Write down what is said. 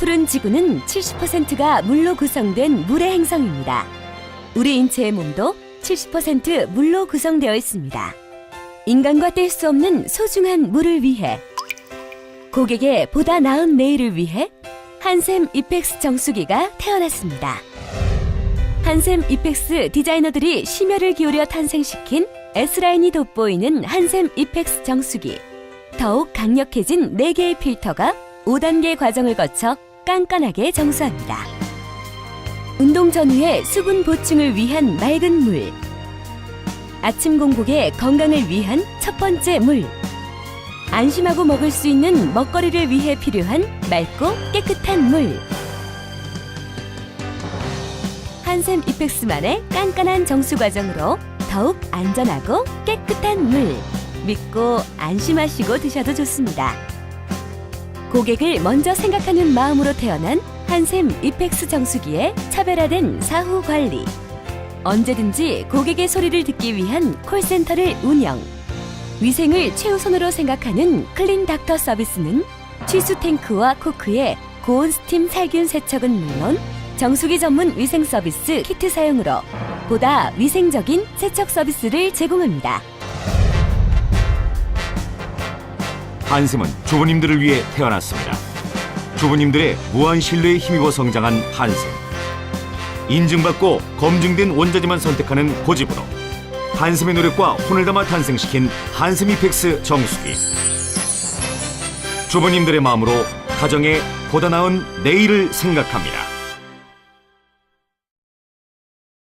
푸른 지구는 70%가 물로 구성된 물의 행성입니다. 우리 인체의 몸도 70% 물로 구성되어 있습니다. 인간과 뗄 수 없는 소중한 물을 위해 고객의 보다 나은 내일을 위해 한샘 이펙스 정수기가 태어났습니다. 한샘 이펙스 디자이너들이 심혈을 기울여 탄생시킨 S라인이 돋보이는 한샘 이펙스 정수기. 더욱 강력해진 4개의 필터가 5단계 과정을 거쳐 깐깐하게 정수합니다. 운동 전후의 수분 보충을 위한 맑은 물. 아침 공복의 건강을 위한 첫 번째 물. 안심하고 먹을 수 있는 먹거리를 위해 필요한 맑고 깨끗한 물. 한샘 이펙스만의 깐깐한 정수 과정으로 더욱 안전하고 깨끗한 물. 믿고 안심하시고 드셔도 좋습니다. 고객을 먼저 생각하는 마음으로 태어난 한샘 이펙스 정수기의 차별화된 사후 관리. 언제든지 고객의 소리를 듣기 위한 콜센터를 운영. 위생을 최우선으로 생각하는 클린 닥터 서비스는 취수 탱크와 코크의 고온 스팀 살균 세척은 물론 정수기 전문 위생 서비스 키트 사용으로 보다 위생적인 세척 서비스를 제공합니다. 한샘은 주부님들을 위해 태어났습니다. 주부님들의 무한 신뢰에 힘입어 성장한 한샘. 인증받고 검증된 원자재만 선택하는 고집으로 한샘의 노력과 혼을 담아 탄생시킨 한샘 이펙스 정수기. 주부님들의 마음으로 가정의 보다 나은 내일을 생각합니다.